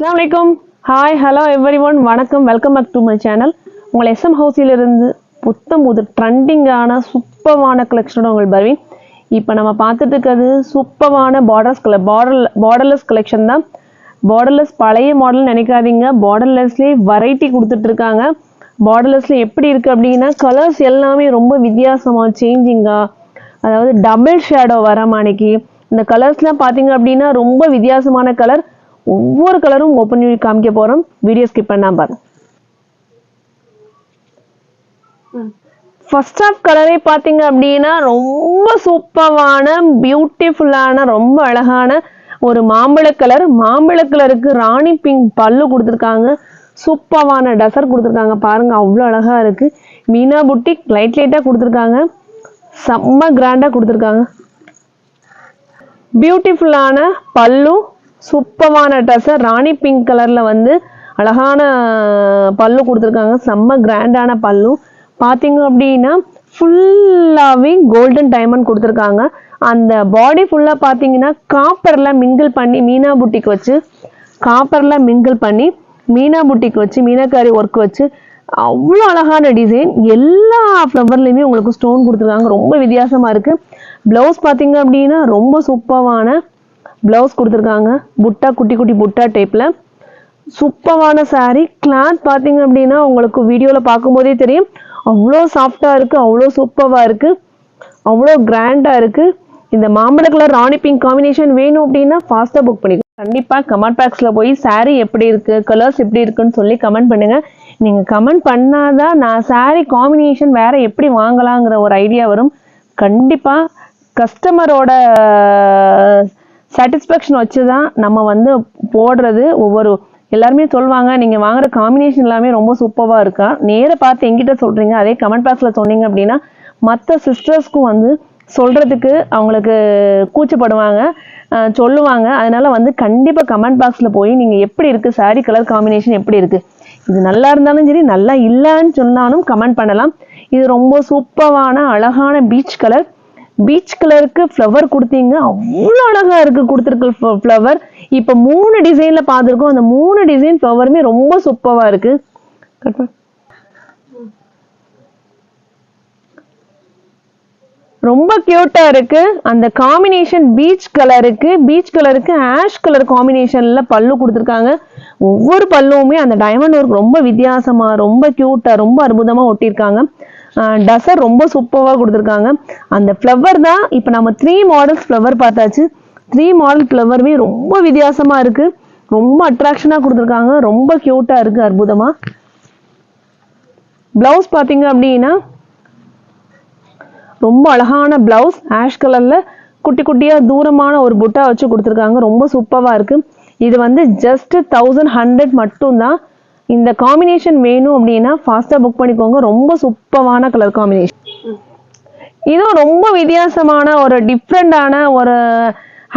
அஸ்லாம் வலைக்கம் hi hello everyone வணக்கம். Welcome back to my channel உங்களை எஸ்எம் ஹவுஸிலிருந்து புத்தம் புது ட்ரெண்டிங்கான சூப்பரான கலெக்ஷனோட உங்கள் பர்வீன் இப்போ நம்ம பார்த்துட்டு இருக்கிறது சூப்பரான பார்டர்ஸ் கல பார்டர் பார்டர்லெஸ் கலெக்ஷன் தான். பார்டர்லெஸ் பழைய மாடல் நினைக்காதீங்க. பார்டர்லெஸ்லேயே வெரைட்டி கொடுத்துட்ருக்காங்க பார்டர்லெஸ்ல எப்படி இருக்குது அப்படின்னா கலர்ஸ் எல்லாமே ரொம்ப வித்தியாசமாக சேஞ்சிங்காக அதாவது டபுள் ஷேடோ வர மாணிக்கு இந்த கலர்ஸ்லாம் பார்த்தீங்க அப்படின்னா ரொம்ப வித்தியாசமான கலர் ஒவ்வொரு கலரும் ஓப்பன் பண்ணி காமிக்க போகிறோம் வீடியோ ஸ்கிப் பண்ணாம பாருங்க. ஃபர்ஸ்ட் ஆஃப் கலரே பார்த்தீங்க அப்படின்னா ரொம்ப சூப்பரான பியூட்டிஃபுல்லான ரொம்ப அழகான ஒரு மாம்பழ கலர். மாம்பழ கலருக்கு ராணி பிங்க் பல்லு கொடுத்துருக்காங்க. சூப்பரான டசர் கொடுத்துருக்காங்க. பாருங்க அவ்வளோ அழகா இருக்கு. மீனா புட்டிக் லைட் லைட்டாக கொடுத்துருக்காங்க. செம்ம கிராண்டாக கொடுத்துருக்காங்க. பியூட்டிஃபுல்லான பல்லு சூப்பரான ட்ரெஸ்ஸை ராணி பிங்க் கலரில் வந்து அழகான பல்லு கொடுத்துருக்காங்க. செம்ம கிராண்டான பல்லு. பார்த்தீங்க அப்படின்னா ஃபுல்லாகவே கோல்டன் டைமண்ட் கொடுத்துருக்காங்க. அந்த பாடி ஃபுல்லாக பார்த்தீங்கன்னா காப்பரில் மிங்கிள் பண்ணி மீனா புட்டிக்கு வச்சு காப்பரில் மிங்கிள் பண்ணி மீனா புட்டிக் வச்சு மீனாக்காரி ஒர்க் வச்சு அவ்வளோ அழகான டிசைன் எல்லா ஃப்ளவர்லேயுமே உங்களுக்கு ஸ்டோன் கொடுத்துருக்காங்க. ரொம்ப வித்தியாசமாக இருக்குது ப்ளவுஸ் பார்த்தீங்க அப்படின்னா ரொம்ப சூப்பரான ப்ளவுஸ் கொடுத்துருக்காங்க. புட்டா குட்டி குட்டி புட்டா டைப்பில் சூப்பரான சாரீ கிளாத் பார்த்தீங்க அப்படின்னா உங்களுக்கு வீடியோவில் பார்க்கும்போதே தெரியும். அவ்வளோ சாஃப்டாக இருக்குது அவ்வளோ சூப்பராக இருக்குது அவ்வளோ கிராண்டாக இருக்குது இந்த மாம்பழ கலர் ராணி பிங்க் காம்பினேஷன் வேணும் அப்படின்னா ஃபாஸ்ட்டாக புக் பண்ணிக்கோங்க. கண்டிப்பாக கமெண்ட் பாக்ஸில் போய் சாரீ எப்படி இருக்குது கலர்ஸ் எப்படி இருக்குன்னு சொல்லி கமெண்ட் பண்ணுங்கள் நீங்கள் கமெண்ட் பண்ணாதான் நான் சாரீ காம்பினேஷன் வேறு எப்படி வாங்கலாங்கிற ஒரு ஐடியா வரும். கண்டிப்பாக கஸ்டமரோட சாட்டிஸ்ஃபேக்ஷன் வச்சு தான் நம்ம வந்து போடுறது ஒவ்வொரு எல்லாருமே சொல்லுவாங்க நீங்கள் வாங்குற காம்பினேஷன் எல்லாமே ரொம்ப சூப்பராக இருக்கா? நேராக பார்த்து எங்கிட்ட சொல்கிறீங்க அதே கமெண்ட் பாக்ஸில் சொன்னீங்க அப்படின்னா மற்ற சிஸ்டர்ஸ்க்கும் வந்து சொல்கிறதுக்கு அவங்களுக்கு கூச்சப்படுவாங்க சொல்லுவாங்க. அதனால வந்து கண்டிப்பாக கமெண்ட் பாக்ஸில் போய் நீங்கள் எப்படி இருக்குது சாரீ கலர் காம்பினேஷன் எப்படி இருக்குது இது நல்லா இருந்தாலும் சரி நல்லா இல்லைன்னு சொன்னாலும் கமெண்ட் பண்ணலாம். இது ரொம்ப சூப்பரான அழகான பீச் கலர் பீச் கலருக்கு ஃப்ளவர் கொடுத்தீங்க. அவ்வளோ அழகா இருக்கு கொடுத்துருக்கு ஃப்ளவர் இப்போ மூணு டிசைன்ல பார்த்துருக்கோம். அந்த மூணு டிசைன் ஃப்ளவருமே ரொம்ப சூப்பராக இருக்கு. ரொம்ப கியூட்டா இருக்கு. அந்த காம்பினேஷன் பீச் கலருக்கு பீச் கலருக்கு ஆஷ் கலர் காம்பினேஷன்ல பல்லு கொடுத்துருக்காங்க. ஒவ்வொரு பல்லுவுமே அந்த டைமண்ட் ஒர்க் ரொம்ப வித்தியாசமா ரொம்ப கியூட்டா ரொம்ப அற்புதமா ஒட்டியிருக்காங்க. டசர் ரொம்ப சூப்பராக கொடுத்துருக்காங்க. அந்த ஃப்ளவர் தான் இப்போ நம்ம த்ரீ மாடல்ஸ் ஃப்ளவர் பார்த்தாச்சு. த்ரீ மாடல் ஃப்ளவருமே ரொம்ப வித்தியாசமாக இருக்குது ரொம்ப அட்ராக்ஷனாக கொடுத்துருக்காங்க. ரொம்ப க்யூட்டாக இருக்குது அற்புதமாக ப்ளவுஸ் பார்த்தீங்க அப்படின்னா ரொம்ப அழகான ப்ளவுஸ் ஆஷ் கலரில் குட்டி குட்டியாக தூரமான ஒரு புட்டா வச்சு கொடுத்துருக்காங்க. ரொம்ப சூப்பராக இருக்குது இது வந்து ஜஸ்ட் தௌசண்ட் ஹண்ட்ரட் மட்டும்தான். இந்த காம்பினேஷன் வேணும் அப்படின்னா ஃபாஸ்டா புக் பண்ணிக்கோங்க. ரொம்ப சூப்பரான கலர் காம்பினேஷன் இதுவும் ரொம்ப வித்தியாசமான ஒரு டிஃப்ரெண்டான ஒரு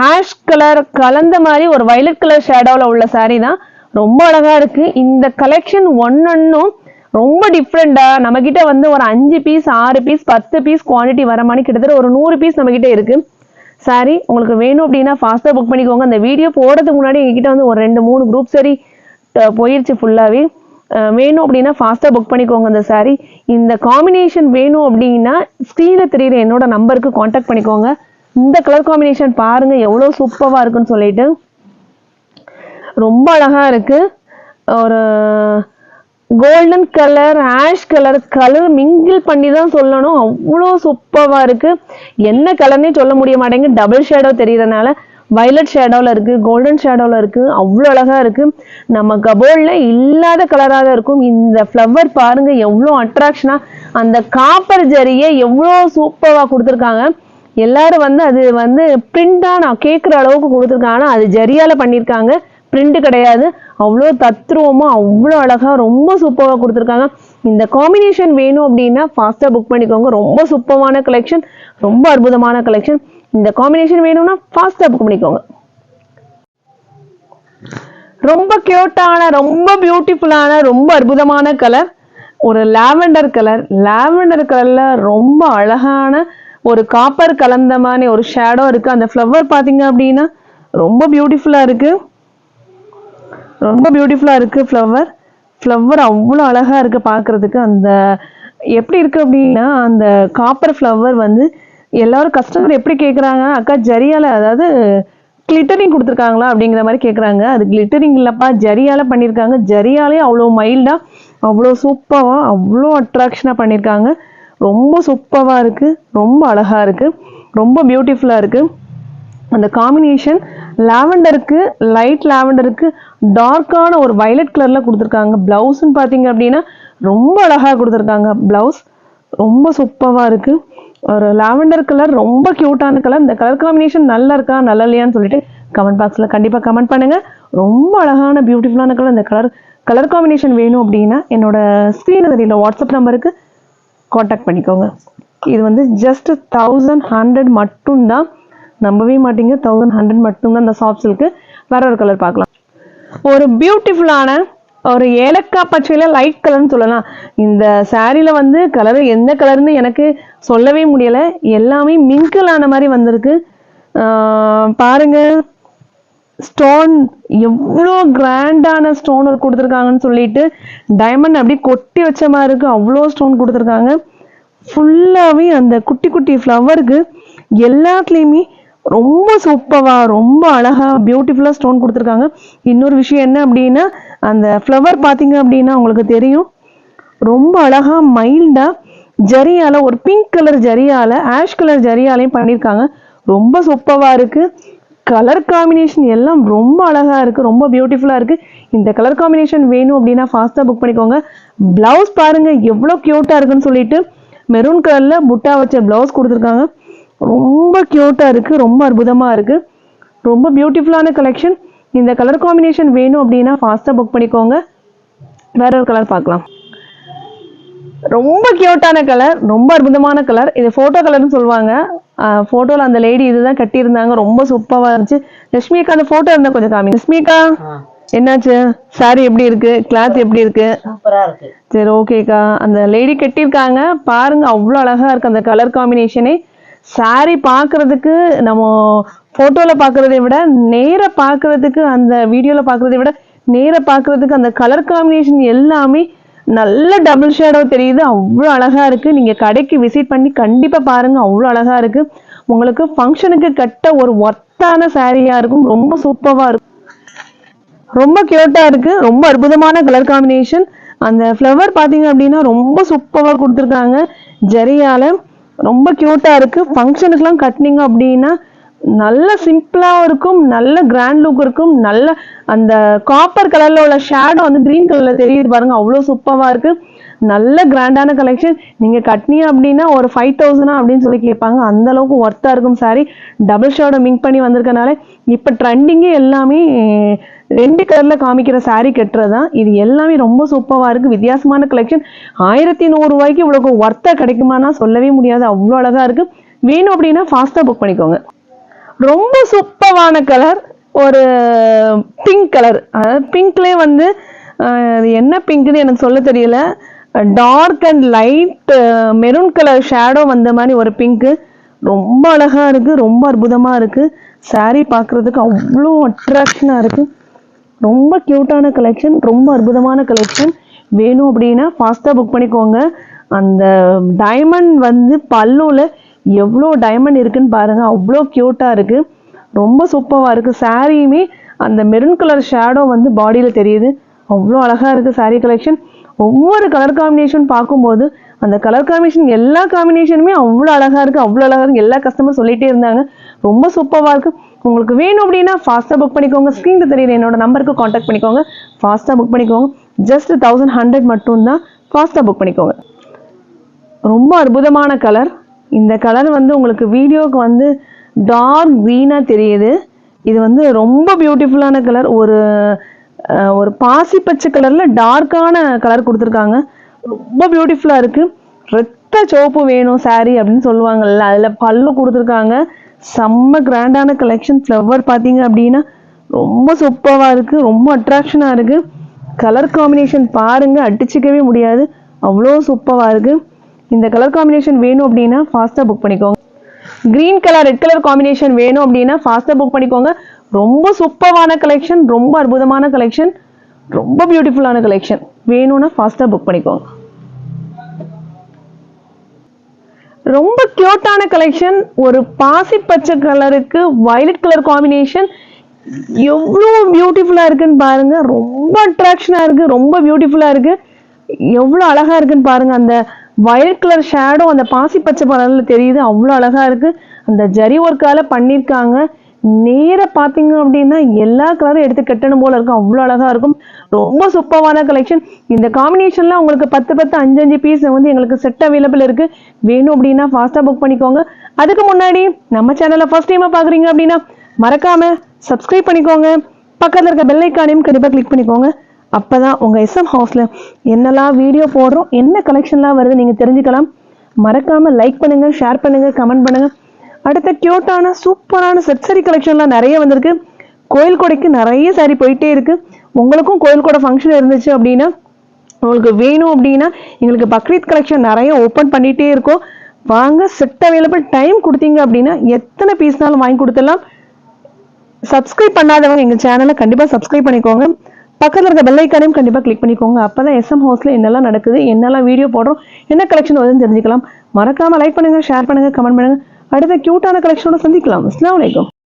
ஹேஷ் கலர் கலந்த மாதிரி ஒரு violet கலர் ஷேடோவில் உள்ள saree தான். ரொம்ப அழகா இருக்கு. இந்த கலெக்ஷன் ஒன்னொன்னும் ரொம்ப டிஃப்ரெண்டா நம்ம கிட்ட வந்து ஒரு அஞ்சு பீஸ் ஆறு பீஸ் பத்து பீஸ் குவாண்டிட்டி வர மாதிரி கிட்டத்தட்ட ஒரு நூறு பீஸ் நம்ம கிட்ட இருக்கு. சாரி உங்களுக்கு வேணும் அப்படின்னா ஃபாஸ்ட்டாக புக் பண்ணிக்கோங்க. அந்த வீடியோ போடுறதுக்கு முன்னாடி எங்ககிட்ட வந்து ஒரு ரெண்டு மூணு குரூப் சரி போயிடுச்சு போயிருச்சு ஃபுல்லாகவே வேணும் அப்படின்னா ஃபாஸ்ட்டாக புக் பண்ணிக்கோங்க அந்த சாரி இந்த காம்பினேஷன் வேணும் அப்படின்னா ஸ்க்ரீனில் தெரியுற என்னோட நம்பருக்கு காண்டாக்ட் பண்ணிக்கோங்க. இந்த கலர் காம்பினேஷன் பாருங்க எவ்வளோ சூப்பராக இருக்குன்னு சொல்லிட்டு. ரொம்ப அழகா இருக்கு. ஒரு golden colour ash colour colour mingle பண்ணி தான் சொல்லணும். அவ்வளோ சூப்பராக இருக்கு. என்ன கலர்னே சொல்ல முடிய மாட்டேங்குது. டபுள் ஷேடோ தெரியறதுனால வயலட் ஷேடோவில் இருக்குது கோல்டன் ஷேடோவில் இருக்குது அவ்வளோ அழகாக இருக்குது நம்ம கபோர்டில் இல்லாத கலராக தான் இருக்கும். இந்த ஃப்ளவர் பாருங்கள் எவ்வளோ அட்ராக்ஷனாக அந்த காப்பர் ஜரியை எவ்வளோ சூப்பராக கொடுத்துருக்காங்க. எல்லாரும் வந்து அது வந்து பிரிண்டாக நான் கேட்குற அளவுக்கு கொடுத்துருக்காங்க. அது ஜரியால் பண்ணியிருக்காங்க. பிரிண்ட் கிடையாது. அவ்வளோ தத்ரூபமாக அவ்வளோ அழகாக ரொம்ப சூப்பராக கொடுத்துருக்காங்க. இந்த காம்பினேஷன் வேணும் அப்படின்னா ஃபாஸ்ட்டாக புக் பண்ணிக்கோங்க. ரொம்ப சூப்பரான கலெக்ஷன் ரொம்ப அற்புதமான கலெக்ஷன் இந்த காம்பினேஷன் வேணும்னா ஃபாஸ்ட்டாக புக் பண்ணிக்கோங்க. ரொம்ப கியூட்டான ரொம்ப பியூட்டிஃபுல்லான ரொம்ப அற்புதமான கலர் ஒரு லாவெண்டர் கலர் லாவெண்டர் கலரில் ரொம்ப அழகான ஒரு காப்பர் கலந்த மாதிரி ஒரு ஷேடோ இருக்குது அந்த ஃப்ளவர் பார்த்தீங்க அப்படின்னா ரொம்ப பியூட்டிஃபுல்லாக இருக்குது ரொம்ப பியூட்டிஃபுல்லாக இருக்குது ஃப்ளவர் ஃப்ளவர் அவ்வளோ அழகாக இருக்குது பார்க்குறதுக்கு அந்த எப்படி இருக்குது அப்படின்னா அந்த காப்பர் ஃப்ளவர் வந்து எல்லாரும் கஸ்டமர் எப்படி கேட்குறாங்க அக்கா ஜரியால அதாவது கிளிட்டரிங் கொடுத்துருக்காங்களா? அப்படிங்கிற மாதிரி கேட்குறாங்க அது கிளிட்டரிங் இல்லைப்பா ஜரியால பண்ணியிருக்காங்க ஜரியாலே அவ்வளோ மைல்டாக அவ்வளோ சூப்பராக அவ்வளோ அட்ராக்ஷனாக பண்ணியிருக்காங்க ரொம்ப சூப்பராக இருக்குது ரொம்ப அழகாக இருக்குது ரொம்ப பியூட்டிஃபுல்லாக இருக்குது அந்த காம்பினேஷன் லாவெண்டருக்கு லைட் லாவெண்டருக்கு டார்க்கான ஒரு வயலட் கலரில் கொடுத்துருக்காங்க. ப்ளவுஸ்ன்னு பார்த்தீங்க அப்படின்னா ரொம்ப அழகாக கொடுத்துருக்காங்க. ப்ளவுஸ் ரொம்ப சூப்பராக இருக்குது ஒரு லாவெண்டர் கலர் ரொம்ப க்யூட்டான கலர் இந்த கலர் காம்பினேஷன் நல்லா இருக்கா நல்லா இல்லையான்னு சொல்லிட்டு கமெண்ட் பாக்ஸில் கண்டிப்பாக கமெண்ட் பண்ணுங்கள் ரொம்ப அழகான பியூட்டிஃபுல்லான கலர் இந்த கலர் கலர் காம்பினேஷன் வேணும் அப்படின்னா என்னோட தெரியல வாட்ஸ்அப் நம்பருக்கு காண்டாக்ட் பண்ணிக்கோங்க. இது வந்து ஜஸ்ட் தௌசண்ட் ஹண்ட்ரட் மட்டும்தான். நம்பவே மாட்டீங்க. தௌசண்ட் ஹண்ட்ரட் மட்டும்தான் இந்த சாஃப்ட் சில்க்கு வேற ஒரு கலர் பார்க்கலாம். ஒரு பியூட்டிஃபுல்லான ஒரு ஏலக்காய் பச்சையில லைட் கலர்னு சொல்லலாம். இந்த சாரியில வந்து கலர் எந்த கலர்னு எனக்கு சொல்லவே முடியல. எல்லாமே மிங்கிள் ஆன மாதிரி வந்திருக்கு. பாருங்க. ஸ்டோன் எவ்வளோ கிராண்டான ஸ்டோன் கொடுத்துருக்காங்கன்னு சொல்லிட்டு டைமண்ட் அப்படியே கொட்டி வச்ச மாதிரி இருக்கு. அவ்வளோ ஸ்டோன் கொடுத்துருக்காங்க. ஃபுல்லாகவே அந்த குட்டி குட்டி ஃப்ளவருக்கு எல்லாத்துலேயுமே ரொம்ப சூப்பராக ரொம்ப அழகா பியூட்டிஃபுல்லாக ஸ்டோன் கொடுத்துருக்காங்க. இன்னொரு விஷயம் என்ன அப்படின்னா அந்த ஃப்ளவர் பார்த்தீங்க அப்படின்னா உங்களுக்கு தெரியும். ரொம்ப அழகாக மைல்டாக ஜரியால ஒரு பிங்க் கலர் ஜரியால ஆஷ் கலர் ஜரியாலையும் பண்ணியிருக்காங்க. ரொம்ப சூப்பராக இருக்குது கலர் காம்பினேஷன் எல்லாம் ரொம்ப அழகாக இருக்குது ரொம்ப பியூட்டிஃபுல்லாக இருக்குது இந்த கலர் காம்பினேஷன் வேணும் அப்படின்னா ஃபாஸ்ட்டாக புக் பண்ணிக்கோங்க. பிளவுஸ் பாருங்கள் எவ்வளோ க்யூட்டாக இருக்குன்னு சொல்லிட்டு மெரூன் கலரில் புட்டா வச்ச பிளவுஸ் கொடுத்துருக்காங்க. ரொம்ப கியூட்டா இருக்கு ரொம்ப அற்புதமா இருக்கு. ரொம்ப பியூட்டிஃபுல்லான கலெக்ஷன் இந்த கலர் காம்பினேஷன் வேணும் அப்படின்னா ஃபாஸ்டா புக் பண்ணிக்கோங்க. வேற ஒரு கலர் பார்க்கலாம். ரொம்ப கியூட்டான கலர் ரொம்ப அற்புதமான கலர் இது ஃபோட்டோ கலர்னு சொல்லுவாங்க. ஃபோட்டோவில் அந்த லேடி இதுதான் கட்டியிருந்தாங்க. ரொம்ப சூப்பராக இருந்துச்சு. லட்சுமிக்கா அந்த ஃபோட்டோ இருந்தால் கொஞ்சம் காமி லட்சுமிக்கா என்னாச்சு? சாரி எப்படி இருக்கு? கிளாத் எப்படி இருக்கு? சரி ஓகேக்கா அந்த லேடி கட்டியிருக்காங்க. பாருங்க அவ்வளோ அழகா இருக்கு அந்த கலர் காம்பினேஷனே சாரி பார்க்கறதுக்கு நம்ம ஃபோட்டோவில் பார்க்குறதை விட நேராக பார்க்குறதுக்கு அந்த வீடியோவில் பார்க்குறதை விட நேர பார்க்குறதுக்கு அந்த கலர் காம்பினேஷன் எல்லாமே நல்ல டபுள் ஷேடோ தெரியுது. அவ்வளோ அழகாக இருக்குது நீங்கள் கடைக்கு விசிட் பண்ணி கண்டிப்பாக பாருங்கள் அவ்வளோ அழகாக இருக்குது உங்களுக்கு ஃபங்க்ஷனுக்கு கட்ட ஒரு ஒர்த்தான சாரியாக இருக்கும். ரொம்ப சூப்பராக இருக்கும். ரொம்ப கியூட்டாக இருக்குது ரொம்ப அற்புதமான கலர் காம்பினேஷன் அந்த ஃப்ளவர் பார்த்தீங்க அப்படின்னா ரொம்ப சூப்பராக கொடுத்துருக்காங்க. ஜரியால் ரொம்ப க்யூட்டாக இருக்கு. ஃபங்க்ஷனுக்குலாம் கட்டினீங்க அப்படின்னா நல்ல சிம்பிளாகவும் இருக்கும் நல்ல கிராண்ட் லுக் இருக்கும் நல்ல அந்த காப்பர் கலரில் உள்ள ஷேடோ வந்து க்ரீன் கலரில் தெரியுது பாருங்க அவ்வளோ சூப்பராக இருக்கு. நல்ல கிராண்டான கலெக்ஷன் நீங்கள் கட்டினீங்க அப்படின்னா ஒரு ஃபைவ் தௌசண்டா அப்படின்னு சொல்லி கேட்பாங்க. அந்த அளவுக்கு இருக்கும் சாரி டபுள் ஷேடோ மிங்க் பண்ணி வந்திருக்கனால இப்போ ட்ரெண்டிங்கே எல்லாமே ரெண்டு கலர்ல காமிக்கிற saree கட்டுறது? தான் இது எல்லாமே ரொம்ப சூப்பராக இருக்கு. வித்தியாசமான கலெக்ஷன் ஆயிரத்தி நூறு ரூபாய்க்கு இவ்வளவு ஒர்த்தா கிடைக்குமானா சொல்லவே முடியாது. அவ்வளோ அழகா இருக்கு. வேணும் அப்படின்னா ஃபாஸ்டா புக் பண்ணிக்கோங்க. ரொம்ப சூப்பரான கலர் ஒரு பிங்க் கலர் அதாவது பிங்க்லேயே வந்து அது என்ன பிங்க்னு எனக்கு சொல்ல தெரியல. Dark and light maroon colour shadow வந்த மாதிரி ஒரு பிங்க்கு ரொம்ப அழகாக இருக்குது ரொம்ப அற்புதமாக இருக்குது saree பார்க்குறதுக்கு அவ்வளோ அட்ராக்ஷனாக இருக்குது ரொம்ப க்யூட்டான கலெக்ஷன் ரொம்ப அற்புதமான கலெக்ஷன் வேணும் அப்படின்னா ஃபாஸ்ட்டாக புக் பண்ணிக்கோங்க. அந்த டைமண்ட் வந்து பல்லுவில் எவ்வளோ டைமண்ட் இருக்குன்னு பாருங்கள் அவ்வளோ க்யூட்டாக இருக்குது ரொம்ப சூப்பராக இருக்குது சாரியுமே அந்த மெரூன் கலர் ஷேடோ வந்து பாடியில் தெரியுது. அவ்வளோ அழகாக இருக்குது சாரீ கலெக்ஷன் ஒவ்வொரு கலர் காம்பினேஷன் பார்க்கும்போது அந்த கலர் காம்பினேஷன் எல்லா காம்பினேஷனுமே அவ்வளோ அழகாக இருக்குது அவ்வளோ அழகாக இருக்குது எல்லா கஸ்டமர் சொல்லிகிட்டே இருந்தாங்க. ரொம்ப சூப்பராக இருக்கு. உங்களுக்கு வேணும் அப்படின்னா ஃபாஸ்ட்டாக புக் பண்ணிக்கோங்க. ஸ்க்ரீனில் தெரியுற என்னோட நம்பருக்கு காண்டாக்ட் பண்ணிக்கோங்க. ஃபாஸ்ட்டாக புக் பண்ணிக்கோங்க. ஜஸ்ட் தௌசண்ட் ஹண்ட்ரட் மட்டும்தான் ஃபாஸ்ட்டாக புக் பண்ணிக்கோங்க. ரொம்ப அற்புதமான கலர் இந்த கலர் வந்து உங்களுக்கு வீடியோவுக்கு வந்து டார்க் க்ரீனாக தெரியுது. இது வந்து ரொம்ப பியூட்டிஃபுல்லான கலர் ஒரு ஒரு பாசி பச்சை கலரில் டார்க்கான கலர் கொடுத்துருக்காங்க. ரொம்ப பியூட்டிஃபுல்லாக இருக்கு. ரத்த சிவப்பு வேணும் saree அப்படின்னு சொல்லுவாங்கல்ல அதில் பல்லு கொடுத்துருக்காங்க. செம்ம கிராண்டான கலெக்ஷன் ஃப்ளவர் பார்த்தீங்க அப்படின்னா ரொம்ப சூப்பராக இருக்குது ரொம்ப அட்ராக்ஷனாக இருக்குது கலர் காம்பினேஷன் பாருங்கள் அடிச்சிக்கவே முடியாது. அவ்வளோ சூப்பராக இருக்குது இந்த கலர் காம்பினேஷன் வேணும் அப்படின்னா ஃபாஸ்ட்டாக புக் பண்ணிக்கோங்க. Green colour red colour combination வேணும் அப்படின்னா ஃபாஸ்ட்டாக புக் பண்ணிக்கோங்க. ரொம்ப சூப்பரான கலெக்ஷன் ரொம்ப அற்புதமான கலெக்ஷன் ரொம்ப பியூட்டிஃபுல்லான கலெக்ஷன் வேணும்னா ஃபாஸ்ட்டாக புக் பண்ணிக்கோங்க. ரொம்ப கியூட்டான கலெக்ஷன் ஒரு பாசி பச்சை கலருக்கு வயலட் கலர் காம்பினேஷன் எவ்வளோ பியூட்டிஃபுல்லாக இருக்குன்னு பாருங்க. ரொம்ப அட்ராக்ஷனாக இருக்குது ரொம்ப பியூட்டிஃபுல்லாக இருக்குது எவ்வளோ அழகாக இருக்குன்னு பாருங்க. அந்த வயலட் கலர் ஷேடோ அந்த பாசி பச்சை கலரில் தெரியுது. அவ்வளோ அழகாக இருக்குது அந்த ஜரி ஒர்க்கால் பண்ணியிருக்காங்க நேராக பார்த்தீங்க அப்படின்னா எல்லா கலரும் எடுத்து கட்டணும் போல இருக்கும். அவ்வளோ அழகாக இருக்கும். ரொம்ப சூப்பரான கலெக்ஷன் இந்த காம்பினேஷன்லாம் உங்களுக்கு பத்து பத்து அஞ்சு அஞ்சு பீஸ் வந்து எங்களுக்கு செட் அவைலபிள் இருக்குது வேணும் அப்படின்னா ஃபாஸ்ட்டாக புக் பண்ணிக்கோங்க. அதுக்கு முன்னாடி நம்ம சேனலை ஃபர்ஸ்ட் டைமாக பார்க்குறீங்க அப்படின்னா மறக்காமல் சப்ஸ்கிரைப் பண்ணிக்கோங்க. பக்கத்தில் இருக்க பெல்லைக்கானையும் கண்டிப்பாக கிளிக் பண்ணிக்கோங்க. அப்பதான் உங்கள் எஸ்எம் ஹவுஸில் என்னெல்லாம் வீடியோ போடுறோம் என்ன கலெக்ஷன்லாம் வருது நீங்கள் தெரிஞ்சுக்கலாம். மறக்காமல் லைக் பண்ணுங்கள் ஷேர் பண்ணுங்கள் கமெண்ட் பண்ணுங்கள் அடுத்த கியூட்டான சூப்பரான செட் சரி கலெக்ஷன்லாம் நிறைய வந்திருக்கு. கோயில் கொடைக்கு நிறைய சாரி போயிட்டே இருக்கு. உங்களுக்கும் கோயில் கொடை ஃபங்க்ஷன் இருந்துச்சு அப்படின்னா உங்களுக்கு வேணும் அப்படின்னா எங்களுக்கு பக்ரீத் கலெக்ஷன் நிறைய ஓப்பன் பண்ணிகிட்டே இருக்கோம். வாங்க செட் அவைலபிள் டைம் கொடுத்தீங்க அப்படின்னா எத்தனை பீஸ்னாலும் வாங்கி கொடுத்துடலாம். சப்ஸ்கிரைப் பண்ணாதவங்க எங்கள் சேனலை கண்டிப்பாக சப்ஸ்கிரைப் பண்ணிக்கோங்க. பக்கத்தில் இருக்க பெல்லைக்கானையும் கண்டிப்பாக கிளிக் பண்ணிக்கோங்க. அப்பதான் எஸ்எம் ஹவுஸில் என்னெல்லாம் நடக்குது என்னெல்லாம் வீடியோ போடுறோம் என்ன கலெக்ஷன் வருதுன்னு தெரிஞ்சுக்கலாம். மறக்காமல் லைக் பண்ணுங்கள் ஷேர் பண்ணுங்கள் கமெண்ட் பண்ணுங்கள் அடுத்த கியூட்டான கலெக்ஷனோட சந்திக்கலாம் அஸ்ஸலாமு அலைக்கும்